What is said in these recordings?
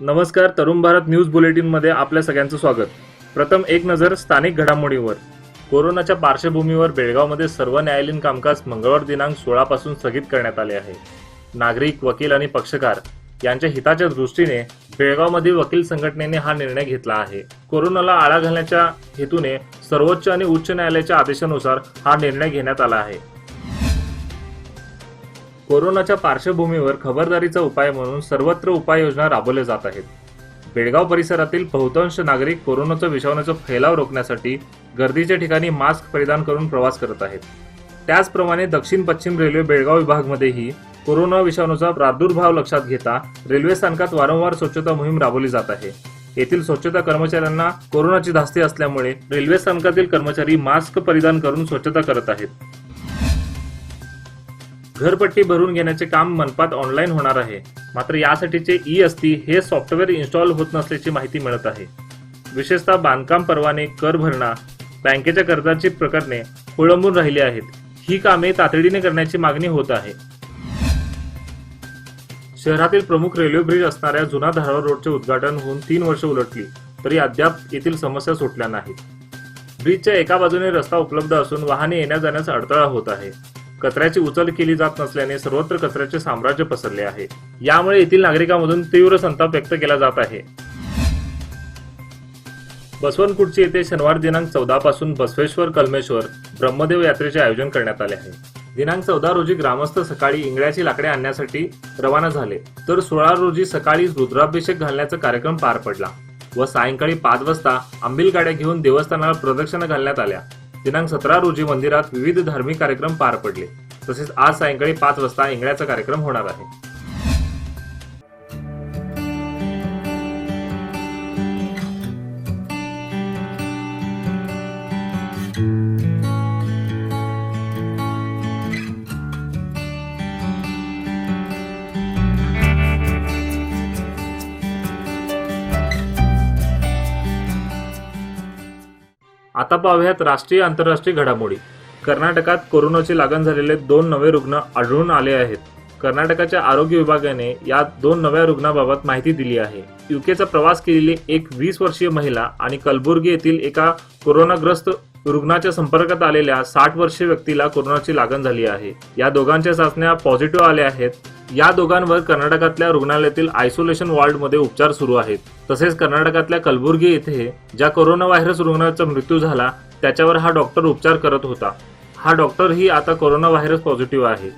नमस्कार तरुण भारत न्यूज बुलेटिनमध्ये आपल्या सगळ्यांचं स्वागत. प्रथम एक नजर स्थानिक घडामोडीवर. कोरोनाच्या पार्श्वभूमीवर बेळगावमध्ये सर्व न्यायालयीन कामकाज मंगळवार दिनांक सोळा पासून स्थगित करण्यात आले आहे. नागरिक वकील आणि पक्षकार यांच्या हिताच्या दृष्टीने बेळगावमधील वकील संघटनेने हा निर्णय घेतला आहे. कोरोनाला आळा घालण्याच्या हेतूने सर्वोच्च आणि उच्च न्यायालयाच्या आदेशानुसार हा निर्णय घेण्यात आला आहे. कोरोनाच्या पार्श्वभूमीवर खबरदारीचा उपाय म्हणून सर्वत्र उपाययोजना राबवल्या जात आहेत. बेळगाव परिसरातील बहुतांश नागरिक कोरोनाच्या विषाणूचा फैलाव रोखण्यासाठी गर्दीच्या ठिकाणी मास्क परिधान करून प्रवास करत आहेत. त्याचप्रमाणे दक्षिण पश्चिम रेल्वे बेळगाव विभागमध्येही कोरोना विषाणूचा प्रादुर्भाव लक्षात घेता रेल्वे स्थानकात वारंवार स्वच्छता मोहीम राबवली जात आहे. येथील स्वच्छता कर्मचाऱ्यांना कोरोनाची धास्ती असल्यामुळे रेल्वे स्थानकातील कर्मचारी मास्क परिधान करून स्वच्छता करत आहेत. घरपट्टी भरून घेण्याचे काम मनपात ऑनलाईन होणार आहे. मात्र यासाठीचे ई असती हे सॉफ्टवेअर इन्स्टॉल होत नसल्याची माहिती मिळत आहे. विशेषतः बांधकाम परवाने कर भरणा बँकेच्या कर्जाची प्रकरणे खोळंबून राहिली आहेत. ही कामे तातडीने करण्याची मागणी होत आहे. शहरातील प्रमुख रेल्वे ब्रिज असणाऱ्या जुना धारावर रोडचे उद्घाटन होऊन तीन वर्ष उलटली तरी अद्याप येथील समस्या सुटल्या नाहीत. ब्रिजच्या एका बाजूने रस्ता उपलब्ध असून वाहने येण्या जाण्यास अडथळा होत आहे. कचऱ्याची उचल केली जात नसल्याने सर्वत्र कचऱ्याचे साम्राज्य पसरले आहे. यामुळे येथील नागरिकांमधून तीव्र संताप व्यक्त केला जात आहे. बसवनकुर्ची येथे शनिवार दिनांक चौदा पासून बसवेश्वर कलमेश्वर ब्रह्मदेव यात्रेचे आयोजन करण्यात आले आहे. दिनांक चौदा रोजी ग्रामस्थ सकाळी इंगळ्याची लाकडे आणण्यासाठी रवाना झाले तर सोळा रोजी सकाळी रुद्राभिषेक घालण्याचा कार्यक्रम पार पडला व सायंकाळी पाच वाजता आंबील गाड्या घेऊन देवस्थानाला प्रदक्षिणा घालण्यात आल्या. दिनांक सतरा रोजी मंदिरात विविध धार्मिक कार्यक्रम पार पडले. तसेच आज सायंकाळी पाच वाजता इंगळ्याचा कार्यक्रम होणार आहे. आता पाहूयात राष्ट्रीय आंतरराष्ट्रीय घडामोडी. कर्नाटकात कोरोनाची लागण झालेले दोन नवे रुग्ण आढळून आले आहेत. कर्नाटकाच्या आरोग्य विभागाने या दोन नव्या रुग्णाबाबत माहिती दिली आहे. युकेचा प्रवास केलेली एक वीस वर्षीय महिला आणि कलबुर्गी येथील एका कोरोनाग्रस्त रुग्णाच्या संपर्कात आलेल्या साठ वर्षीय व्यक्तीला कोरोनाची लागण झाली आहे. या दोघांच्या चाचण्या पॉझिटिव्ह आल्या आहेत. या दोघांवर कर्नाटकातल्या रुग्णालयातील आयसोलेशन वॉर्डमध्ये उपचार सुरू आहेत. तसेच कर्नाटकातल्या कलबुर्गी येथे ज्या कोरोना व्हायरस रुग्णाचा मृत्यू झाला त्याच्यावर हा डॉक्टर उपचार करत होता. हा डॉक्टरही आता कोरोना व्हायरस पॉझिटिव्ह आहे.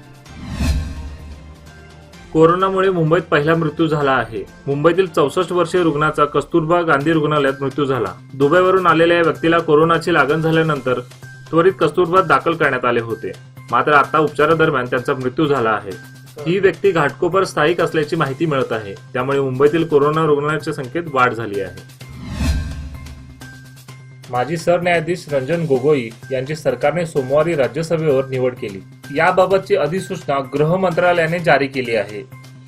कोरोनामुळे मुंबईत पहिला मृत्यू झाला आहे. मुंबईतील चौसष्ट वर्षीय रुग्णाचा कस्तुरबा गांधी रुग्णालयात मृत्यू झाला. दुबईवरून आलेल्या या व्यक्तीला कोरोनाची लागण झाल्यानंतर त्वरित कस्तुरबात दाखल करण्यात आले होते. मात्र आता उपचारादरम्यान त्यांचा मृत्यू झाला आहे. ही व्यक्ती घाटकोपर स्थायिक असल्याची माहिती मिळत आहे. त्यामुळे मुंबईतील कोरोना रुग्णांच्या संख्येत वाढ झाली आहे. माजी सरन्यायाधीश रंजन गोगोई यांची सरकारने सोमवारी राज्यसभेवर निवड केली. याबाबतची अधिसूचना गृह मंत्रालयाने जारी केली आहे.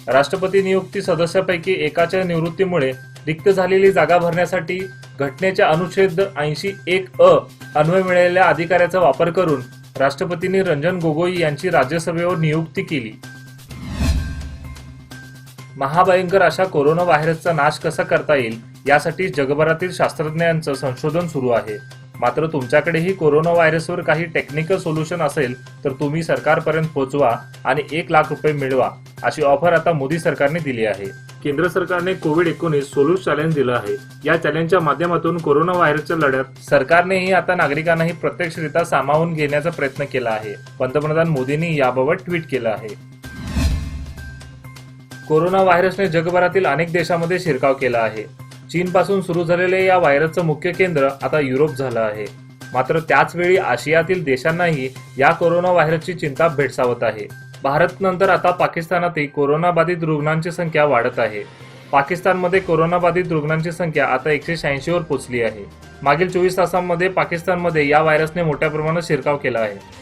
राष्ट्रपती नियुक्ती सदस्यापैकी एकाच्या निवृत्तीमुळे रिक्त झालेली जागा भरण्यासाठी घटनेच्या अनुच्छेद ऐंशी एक अ अन्वय मिळालेल्या अधिकाऱ्याचा वापर करून राष्ट्रपतींनी रंजन गोगोई यांची राज्यसभेवर नियुक्ती केली. महाभयंकर अशा कोरोना व्हायरसचा नाश कसा करता येईल यासाठी जगभरातील शास्त्रज्ञांचं संशोधन सुरू आहे. मात्र तुमच्याकडेही कोरोना व्हायरसवर काही टेक्निकल सोल्युशन असेल तर तुम्ही सरकारपर्यंत पोहोचवा आणि एक लाख रुपये मिळवा अशी ऑफर आता मोदी सरकारने दिली आहे. केंद्र सरकारने कोविड एकोणीस सोल्यूश चॅलेंज दिलं आहे. या चॅलेंजच्या माध्यमातून कोरोना व्हायरसच्या लढ्यात सरकारनेही आता नागरिकांनाही प्रत्यक्षरित्या सामावून घेण्याचा प्रयत्न केला आहे. पंतप्रधान मोदींनी याबाबत ट्विट केलं आहे. कोरोना व्हायरसने जगभरातील अनेक देशांमध्ये शिरकाव केला आहे. चीनपासून सुरू झालेले या व्हायरसचं मुख्य केंद्र आता युरोप झालं आहे. मात्र त्याचवेळी आशियातील देशांनाही या कोरोना व्हायरसची चिंता भेडसावत आहे. भारत नंतर आता पाकिस्तानातही कोरोनाबाधित रुग्णांची संख्या वाढत आहे. पाकिस्तानमध्ये कोरोनाबाधित रुग्णांची संख्या आता एकशे शहाऐंशीवर पोचली आहे. मागील चोवीस तासांमध्ये पाकिस्तानमध्ये या व्हायरसने मोठ्या प्रमाणात शिरकाव केला आहे.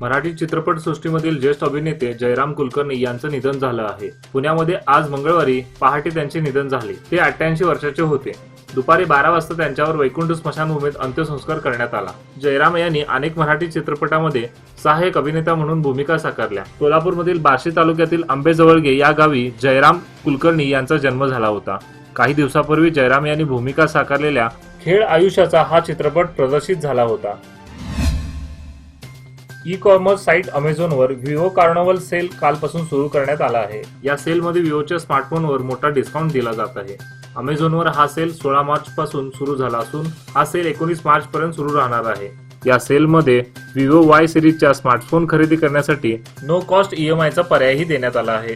मराठी चित्रपटसृष्टीमधील ज्येष्ठ अभिनेते जयराम कुलकर्णी यांचं निधन झालं आहे. पुण्यामध्ये आज मंगळवारी पहाटे त्यांचे निधन झाले. ते अठ्ठ्याऐंशी वर्षाचे होते. दुपारी बारा वाजता त्यांच्यावर वैकुंठ स्मशानभूमीत अंत्यसंस्कार करण्यात आला. जयराम यांनी अनेक मराठी चित्रपटामध्ये सहाय्यक अभिनेता म्हणून भूमिका साकारल्या. कोल्हापूरमधील बार्शी तालुक्यातील आंबेजवळगे या गावी जयराम कुलकर्णी यांचा जन्म झाला होता. काही दिवसापूर्वी जयराम यांनी भूमिका साकारलेल्या खेळ आयुष्याचा हा चित्रपट प्रदर्शित झाला होता. ई कॉमर्स साईट अमेझॉनवर विवो कार्नवल सेल कालपासून सुरू करण्यात आला आहे. या सेलमध्ये विवोच्या स्मार्टफोनवर मोठा डिस्काउंट दिला जात आहे. अमेझॉनवर हा सेल सोळा मार्च पासून सुरू झाला असून हा सेल एकोणीस मार्च पर्यंत सुरू राहणार आहे. या सेलमध्ये विवो वाय सिरीजच्या स्मार्टफोन खरेदी करण्यासाठी नो कॉस्ट ईएमआयचा पर्यायही देण्यात आला आहे.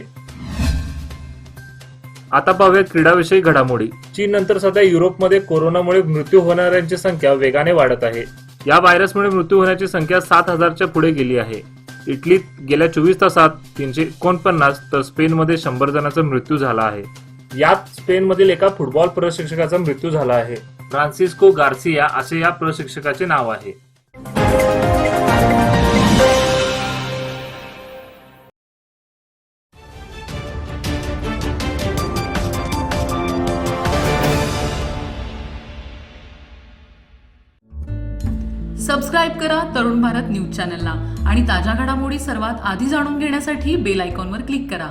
आता पाहूया क्रीडाविषयी घडामोडी. चीन नंतर सध्या युरोपमध्ये कोरोनामुळे मृत्यू होणाऱ्यांची संख्या वेगाने वाढत आहे. या व्हायरसमुळे मृत्यू होण्याची संख्या सात हजारच्या पुढे गेली आहे. इटलीत गेल्या चोवीस तासात तीनशे एकोणपन्नास तर स्पेनमध्ये शंभर जणांचा मृत्यू झाला आहे. यात स्पेनमधील एका फुटबॉल प्रशिक्षकाचा मृत्यू झाला आहे. फ्रान्सिस्को गार्सिया असे या प्रशिक्षकाचे नाव आहे. सबस्क्राईब करा तरुण भारत न्यूज चॅनलला आणि ताज्या घडामोडी सर्वात आधी जाणून घेण्यासाठी बेल आयकॉनवर क्लिक करा.